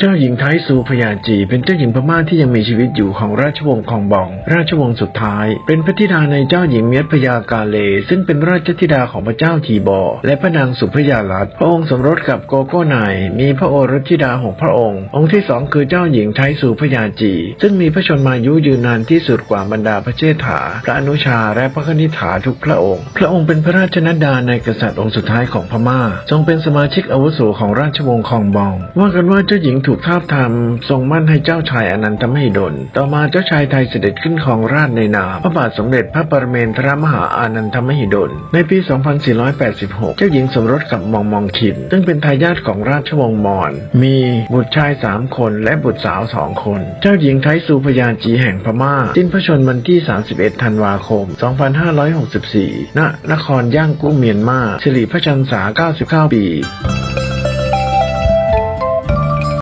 เจ้าหญิงไทซูพยาจี เป็นเจ้าหญิงพม่าที่ยังมีชีวิตอยู่ของราชวงศ์คองบอง ราชวงศ์สุดท้าย เป็นพระธิดาในเจ้าหญิงเมียดพยากาเล ซึ่งเป็นราชธิดาของพระเจ้าทีบอ และพระนางสุพยาลัตพระองค์สมรสกับโกโก้ไนมีพระโอรสธิดาหกพระองค์ องค์ที่สองคือเจ้าหญิงไทซูพยาจี ซึ่งมีพระชนมายุยืนนานที่สุดกว่าบรรดาพระเชษฐาพระอนุชาและพระคณิษฐาทุกพระองค์ พระองค์เป็นพระราชนัดดาในกษัตริย์องค์สุดท้ายของพม่า ทรงเป็นสมาชิกอาวุโสของราชวงศ์คองบอง ว่ากันว่าเจ้าหญิงถูกทาบทามทรงมั่นให้เจ้าชายอนันตมหิดล ต่อมาเจ้าชายไทยเสด็จขึ้นครองราชในนามพระบาทสมเด็จพระปรเมนทรมหาอานันทมหิดล ในปี 2486 เจ้าหญิงสมรสกับมองมองคิน ซึ่งเป็นทายาทของราชวงศ์มอญ มีบุตรชายสามคนและบุตรสาวสองคน เจ้าหญิงไทยสูพยาจีแห่งพม่าสิ้นพระชนม์วันที่ 31 ธันวาคม 2564 ณ นครย่างกุ้งเมียนมาสิริพระชันษา 99 ปี